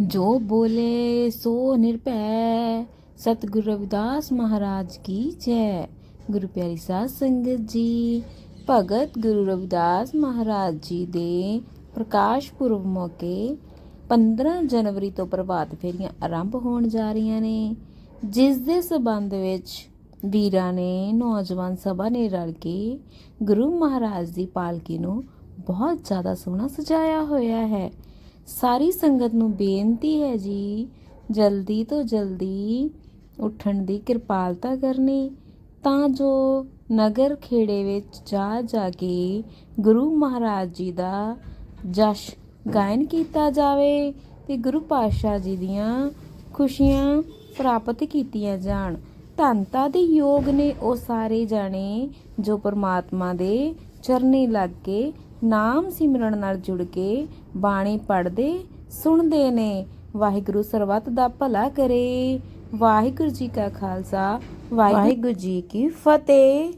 ਜੋ ਬੋਲੇ ਸੋ ਨਿਰਭੈ। ਸਤਿਗੁਰੂ ਰਵਿਦਾਸ ਮਹਾਰਾਜ ਕੀ ਜੈ। ਗੁਰੂ ਪਿਆਰੀ ਸਾਧ ਸੰਗਤ ਜੀ, ਭਗਤ ਗੁਰੂ ਰਵਿਦਾਸ ਮਹਾਰਾਜ ਜੀ ਦੇ ਪ੍ਰਕਾਸ਼ ਪੁਰਬ ਮੌਕੇ 15 ਜਨਵਰੀ ਤੋਂ ਪ੍ਰਭਾਤ ਫੇਰੀਆਂ ਆਰੰਭ ਹੋਣ ਜਾ ਰਹੀਆਂ ਨੇ, ਜਿਸ ਦੇ ਸਬੰਧ ਵਿੱਚ ਵੀਰਾਂ ਨੇ, ਨੌਜਵਾਨ ਸਭਾ ਨੇ ਰਲ ਕੇ ਗੁਰੂ ਮਹਾਰਾਜ ਦੀ ਪਾਲਕੀ ਨੂੰ ਬਹੁਤ ਜ਼ਿਆਦਾ ਸੋਹਣਾ ਸਜਾਇਆ ਹੋਇਆ ਹੈ। ਸਾਰੀ ਸੰਗਤ ਨੂੰ ਬੇਨਤੀ ਹੈ ਜੀ, ਜਲਦੀ ਤੋਂ ਜਲਦੀ ਉੱਠਣ ਦੀ ਕਿਰਪਾਲਤਾ ਕਰਨੀ, ਤਾਂ ਜੋ ਨਗਰ ਖੇੜੇ ਵਿੱਚ ਜਾ ਜਾ ਕੇ ਗੁਰੂ ਮਹਾਰਾਜ ਜੀ ਦਾ ਜਸ਼ ਗਾਇਨ ਕੀਤਾ ਜਾਵੇ ਤੇ ਗੁਰੂ ਪਾਤਸ਼ਾਹ ਜੀ ਦੀਆਂ ਖੁਸ਼ੀਆਂ ਪ੍ਰਾਪਤ ਕੀਤੀਆਂ ਜਾਣ। ਧੰਤਾ ਦੇ ਯੋਗ ਨੇ ਉਹ ਸਾਰੇ ਜਾਣੇ ਜੋ ਪਰਮਾਤਮਾ ਦੇ ਚਰਨੇ ਲੱਗ ਕੇ ਨਾਮ ਸਿਮਰਨ ਨਾਲ ਜੁੜ ਕੇ ਬਾਣੀ ਪੜ੍ਹਦੇ, ਸੁਣਦੇ ਨੇ। ਵਾਹਿਗੁਰੂ ਸਰਬੱਤ ਦਾ ਭਲਾ ਕਰੇ। ਵਾਹਿਗੁਰੂ ਜੀ ਕਾ ਖਾਲਸਾ, ਵਾਹਿਗੁਰੂ ਜੀ ਕੀ ਫਤਿਹ।